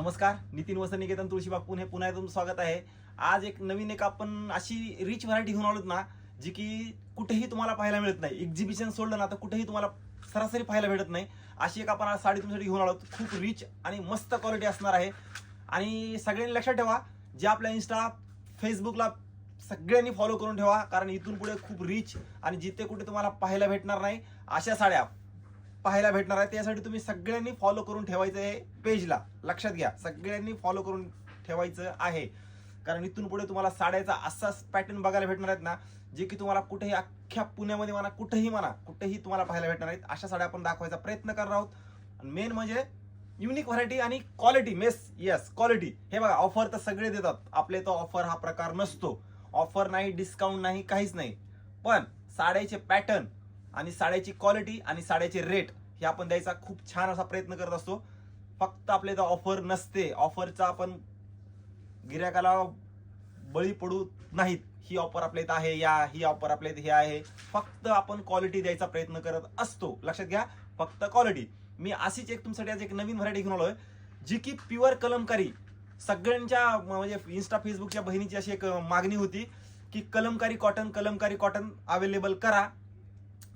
नमस्कार नितीन वसंत निकेतन तुळशीबाग पुणे. पुन्हा एकदा तुमचं स्वागत आहे. आज एक नवीन एक आपण अशी रिच व्हरायटी घेऊन आलोत ना जी की कुठेही तुम्हाला पाहायला मिळत नाही. एक्झिबिशन सोडलं ना तर कुठेही तुम्हाला सरासरी पाहायला भेटत नाही. अशी एक आपण आज साडी तुमच्यासाठी घेऊन आलो खूप रिच आणि मस्त क्वालिटी असणार आहे. आणि सगळ्यांनी लक्षात ठेवा जे आपल्या इन्स्टा फेसबुकला सगळ्यांनी फॉलो करून ठेवा कारण इथून पुढे खूप रिच आणि जिथे कुठे तुम्हाला पाहायला भेटणार नाही अशा साड्या पाहायला भेटणार आहे. त्यासाठी तुम्ही सगळ्यांनी फॉलो करून ठेवायचं आहे पेजला लक्षात घ्या. सगळ्यांनी फॉलो करून ठेवायचं आहे. कारण इथून पुढे तुम्हाला साड्याचा असाच पॅटर्न बघायला भेटणार आहेत ना जे की तुम्हाला कुठेही अख्ख्या पुण्यामध्ये म्हणा कुठेही म्हणा कुठेही तुम्हाला पाहायला भेटणार आहेत. अशा साड्या आपण दाखवायचा प्रयत्न करणार आहोत. आणि मेन म्हणजे युनिक व्हरायटी आणि क्वालिटी मेस येस क्वालिटी हे बघा ऑफर तर सगळे देतात. आपले तो ऑफर हा प्रकार नसतो. ऑफर नाही डिस्काउंट नाही काहीच नाही. पण साड्याचे पॅटर्न आणि साड्याची क्वालिटी आणि साड्याचे रेट हे आपण द्यायचा खूप छान असा प्रयत्न करत असतो. फक्त आपल्या इथं ऑफर नसते. ऑफरचा आपण गिरायकाला बळी पडू नाहीत. ही ऑफर आपल्या इथं आहे या ही ऑफर आपल्या इथं हे आहे. फक्त आपण क्वालिटी द्यायचा प्रयत्न करत असतो. लक्षात घ्या फक्त क्वालिटी मी अशीच एक तुमच्यासाठी आज एक नवीन व्हरायटी घेऊन आलो आहे जी की प्युअर कलमकारी. सगळ्यांच्या म्हणजे इन्स्टा फेसबुकच्या बहिणीची अशी एक मागणी होती की Kalamkari cotton Kalamkari cotton available करा.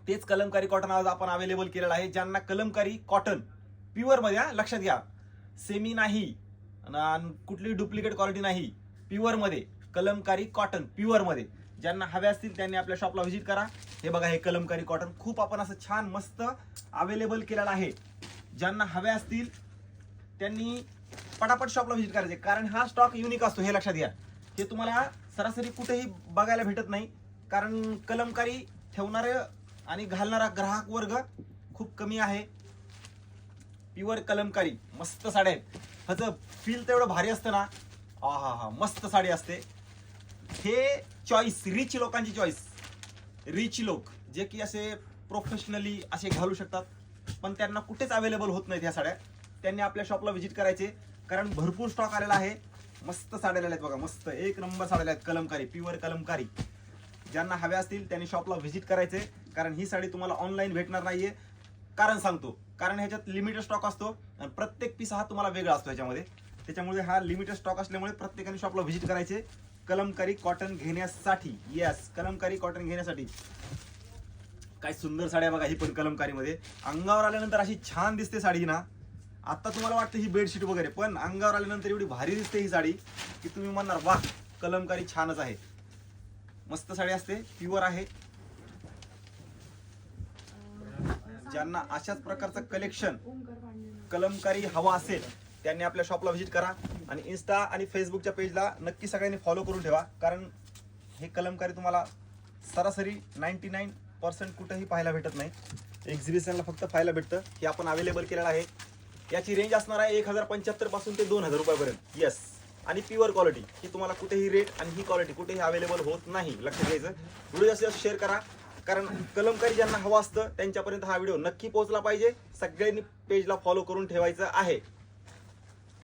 तेच कलमकारी कॉटन आज आपण अवेलेबल केलेलं आहे ज्यांना कलमकारी कॉटन प्युअरमध्ये लक्षात घ्या. सेमी नाही कुठली डुप्लिकेट क्वालिटी नाही प्युअरमध्ये कलमकारी कॉटन प्युअरमध्ये. ज्यांना हवे असतील त्यांनी आपल्या शॉपला व्हिजिट करा. हे बघा हे कलमकारी कॉटन खूप आपण असं छान मस्त अवेलेबल केलेलं आहे. ज्यांना हवे असतील त्यांनी पटापट शॉपला व्हिजिट करायचे. कारण हा स्टॉक युनिक असतो हे लक्षात घ्या. हे तुम्हाला सरासरी कुठेही बघायला भेटत नाही. कारण कलमकारी ठेवणारे आणि घालणारा ग्राहक वर्ग खूप कमी आहे. प्युअर कलमकारी मस्त साड्या आहेत. ह्याचं फील तेवढं भारी असतं ना. हा हा हा मस्त साडी असते. हे चॉईस रिच लोकांची चॉईस रिच लोक जे की असे प्रोफेशनली असे घालू शकतात. पण त्यांना कुठेच अवेलेबल होत नाहीत ह्या साड्या. त्यांनी आपल्या शॉपला व्हिजिट करायचे. कारण भरपूर स्टॉक आलेला आहे. मस्त साड्या आहेत बघा मस्त. एक नंबर साड्या आहेत कलमकारी प्युअर कलमकारी. ज्यांना हव्या असतील त्यांनी शॉपला व्हिजिट करायचे. कारण ही साडी तुम्हाला ऑनलाईन भेटणार नाहीये. कारण सांगतो कारण ह्याच्यात लिमिटेड स्टॉक असतो आणि प्रत्येक पीस हा तुम्हाला वेगळा असतो ह्याच्यामध्ये. त्याच्यामुळे हा लिमिटेड स्टॉक असल्यामुळे प्रत्येकाने शॉपला व्हिजिट करायचे. कलमकारी कॉटन घेण्यासाठी येस कलमकारी कॉटन घेण्यासाठी. काय सुंदर साड्या बघा ही पण कलमकारीमध्ये. अंगावर आल्यानंतर अशी छान दिसते साडी ना. आता तुम्हाला वाटतं ही बेडशीट वगैरे पण अंगावर आल्यानंतर एवढी भारी दिसते ही साडी की तुम्ही म्हणणार वा कलमकारी छानच आहे. मस्त साडी असते प्युअर आहे. ज्यांना अशाच प्रकारचं कलेक्शन कलमकारी हवा असेल त्यांनी आपल्या शॉपला व्हिजिट करा. आणि इन्स्टा आणि फेसबुकच्या पेजला नक्की सगळ्यांनी फॉलो करून ठेवा. कारण हे कलमकारी तुम्हाला सरासरी नाईन्टी नाईन पर्सेंट कुठंही पाहायला भेटत नाही. एक्झिबिशनला फक्त पाहायला भेटतं. हे आपण अवेलेबल केलेलं आहे. याची रेंज असणार आहे एक हजार पंच्याहत्तरपासून ते दोन हजार रुपयापर्यंत. येस आणि प्युअर क्वालिटी ही तुम्हाला कुठेही रेट आणि ही क्वालिटी कुठेही अवेलेबल होत नाही. लक्षात घ्यायचं. व्हिडिओ जास्तीत जास्त शेअर करा. कारण कलमकारी ज्यांना हवं असतं त्यांच्यापर्यंत हा व्हिडिओ नक्की पोहोचला पाहिजे. सगळ्यांनी पेजला फॉलो करून ठेवायचं आहे.